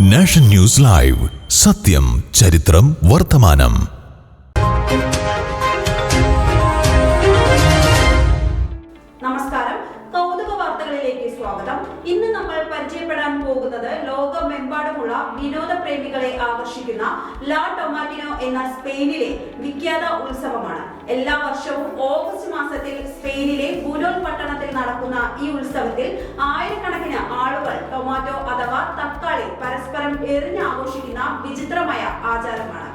Nation news live. സത്യം ചരിത്രം വർത്തമാനം. നമസ്കാരം. കൗതുക വാർത്തകളിലേക്ക് സ്വാഗതം. ഇന്ന് നമ്മൾ പരിചയപ്പെടാൻ പോകുന്നത് ലോകമെമ്പാടുമുള്ള വിനോദ പ്രേമികളെ ആകർഷിക്കുന്ന ലാ ടൊമാറ്റിനോ എന്ന സ്പെയിനിലെ വിഖ്യാത ഉത്സവമാണ്. എല്ലാ വർഷവും ഓഗസ്റ്റ് മാസത്തിൽ സ്പെയിനിലെ ബുലോൺ പട്ടണത്തിൽ നടക്കുന്ന ഈ ഉത്സവത്തിൽ ആയിരക്കണക്കിന് ആളുകൾ ടൊമാറ്റോ അഥവാ തക്കാളി പരസ്പരം എറിഞ്ഞ് വിചിത്രമായ ആചാരമാണ്.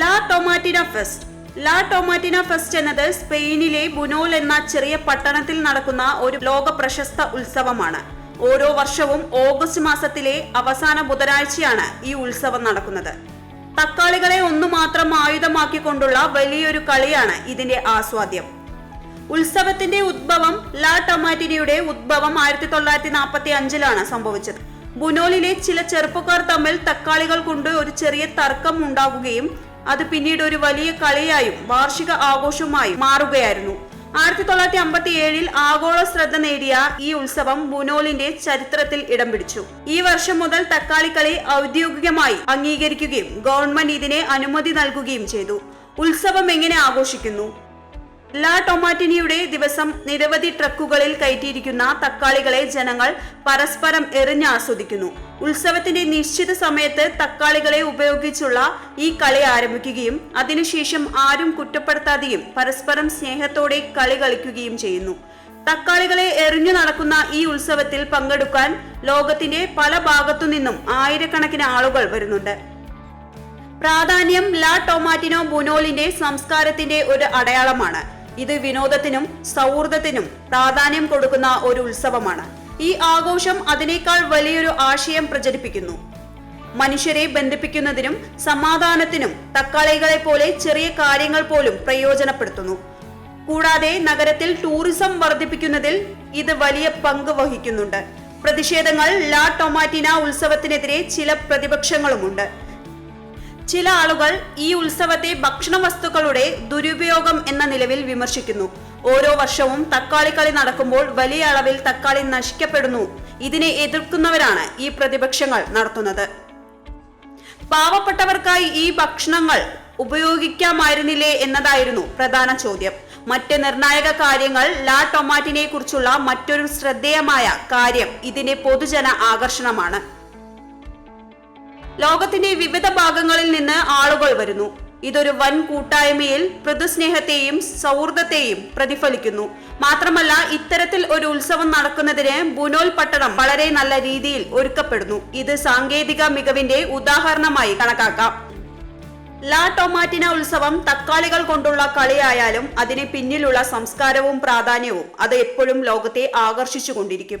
ലാ ടൊമാറ്റിന ഫെസ്റ്റ്. ലാ ടൊമാറ്റിന ഫെസ്റ്റ് എന്നത് സ്പെയിനിലെ ബുനോൽ എന്ന ചെറിയ പട്ടണത്തിൽ നടക്കുന്ന ഒരു ലോക പ്രശസ്ത ഉത്സവമാണ്. ഓരോ വർഷവും ഓഗസ്റ്റ് മാസത്തിലെ അവസാന ബുധനാഴ്ചയാണ് ഈ ഉത്സവം നടക്കുന്നത്. തക്കാളികളെ ഒന്നു മാത്രം ആയുധമാക്കിക്കൊണ്ടുള്ള വലിയൊരു കളിയാണ് ഇതിന്റെ ആസ്വാദ്യം. ഉത്സവത്തിന്റെ ഉദ്ഭവം ലാ ടൊമാറ്റിനയുടെ ഉദ്ഭവം ആയിരത്തി തൊള്ളായിരത്തി നാൽപ്പത്തി അഞ്ചിലാണ് സംഭവിച്ചത്. ബുനോലിലെ ചില ചെറുപ്പക്കാർ തമ്മിൽ തക്കാളികൾ കൊണ്ട് ഒരു ചെറിയ തർക്കം ഉണ്ടാകുകയും അത് പിന്നീട് ഒരു വലിയ കളിയായും വാർഷിക ആഘോഷമായും മാറുകയായിരുന്നു. ആയിരത്തി തൊള്ളായിരത്തി അമ്പത്തി ഏഴിൽ ആഗോള ശ്രദ്ധ നേടിയ ഈ ഉത്സവം ബുനോലിന്റെ ചരിത്രത്തിൽ ഇടം പിടിച്ചു. ഈ വർഷം മുതൽ തക്കാളിക്കളി ഔദ്യോഗികമായി അംഗീകരിക്കുകയും ഗവൺമെന്റ് ഇതിനെ അനുമതി നൽകുകയും ചെയ്തു. ഉത്സവം എങ്ങനെ ആഘോഷിക്കുന്നു? ലാ ടൊമാറ്റിനിയുടെ ദിവസം നിരവധി ട്രക്കുകളിൽ കയറ്റിയിരിക്കുന്ന തക്കാളികളെ ജനങ്ങൾ പരസ്പരം എറിഞ്ഞ് ആസ്വദിക്കുന്നു. ഉത്സവത്തിന്റെ നിശ്ചിത സമയത്ത് തക്കാളികളെ ഉപയോഗിച്ചുള്ള ഈ കളി ആരംഭിക്കുകയും അതിനുശേഷം ആരും കുറ്റപ്പെടുത്താതെയും പരസ്പരം സ്നേഹത്തോടെ കളി കളിക്കുകയും ചെയ്യുന്നു. തക്കാളികളെ എറിഞ്ഞു നടക്കുന്ന ഈ ഉത്സവത്തിൽ പങ്കെടുക്കാൻ ലോകത്തിന്റെ പല ഭാഗത്തു നിന്നും ആയിരക്കണക്കിന് ആളുകൾ വരുന്നുണ്ട്. പ്രാധാന്യം ലാ ടൊമാറ്റിനോ ബുനോലിന്റെ സംസ്കാരത്തിന്റെ ഒരു അടയാളമാണ്. ഇത് വിനോദത്തിനും സൗഹൃദത്തിനും പ്രാധാന്യം കൊടുക്കുന്ന ഒരു ഉത്സവമാണ്. ഈ ആഘോഷം അതിനേക്കാൾ വലിയൊരു ആശയം പ്രചരിപ്പിക്കുന്നു. മനുഷ്യരെ ബന്ധിപ്പിക്കുന്നതിനും സമാധാനത്തിനും തക്കാളികളെ പോലെ ചെറിയ കാര്യങ്ങൾ പോലും പ്രയോജനപ്പെടുത്തുന്നു. കൂടാതെ നഗരത്തിൽ ടൂറിസം വർദ്ധിപ്പിക്കുന്നതിൽ ഇത് വലിയ പങ്ക് വഹിക്കുന്നുണ്ട്. പ്രതിഷേധങ്ങൾ ലാ ടൊമാറ്റിന ഉത്സവത്തിനെതിരെ ചില പ്രതിപക്ഷങ്ങളുമുണ്ട്. ചില ആളുകൾ ഈ ഉത്സവത്തെ ഭക്ഷണ വസ്തുക്കളുടെ ദുരുപയോഗം എന്ന നിലവിൽ വിമർശിക്കുന്നു. ഓരോ വർഷവും തക്കാളി കളി നടക്കുമ്പോൾ വലിയ അളവിൽ തക്കാളി നശിക്കപ്പെടുന്നു. ഇതിനെ എതിർക്കുന്നവരാണ് ഈ പ്രതിപക്ഷങ്ങൾ നടത്തുന്നത്. പാവപ്പെട്ടവർക്കായി ഈ ഭക്ഷണങ്ങൾ ഉപയോഗിക്കാമായിരുന്നില്ലേ എന്നതായിരുന്നു പ്രധാന ചോദ്യം. മറ്റ് നിർണായക കാര്യങ്ങൾ ലാ ടൊമാറ്റിനെ കുറിച്ചുള്ള മറ്റൊരു ശ്രദ്ധേയമായ കാര്യം ഇതിന്റെ പൊതുജന ആകർഷണമാണ്. ലോകത്തിന്റെ വിവിധ ഭാഗങ്ങളിൽ നിന്ന് ആളുകൾ വരുന്നു. ഇതൊരു വൻ കൂട്ടായ്മയിൽ മൃദുസ്നേഹത്തെയും സൗഹൃദത്തെയും പ്രതിഫലിക്കുന്നു. മാത്രമല്ല ഇത്തരത്തിൽ ഒരു ഉത്സവം നടക്കുന്നതിന് ബുനോൽ പട്ടണം വളരെ നല്ല രീതിയിൽ ഒരുക്കപ്പെടുന്നു. ഇത് സാങ്കേതിക മികവിന്റെ ഉദാഹരണമായി കണക്കാക്കാം. ലാ ടൊമാറ്റിന ഉത്സവം തക്കാളികൾ കൊണ്ടുള്ള കളിയായാലും അതിന് പിന്നിലുള്ള സംസ്കാരവും പ്രാധാന്യവും അത് എപ്പോഴും ലോകത്തെ ആകർഷിച്ചുകൊണ്ടിരിക്കും.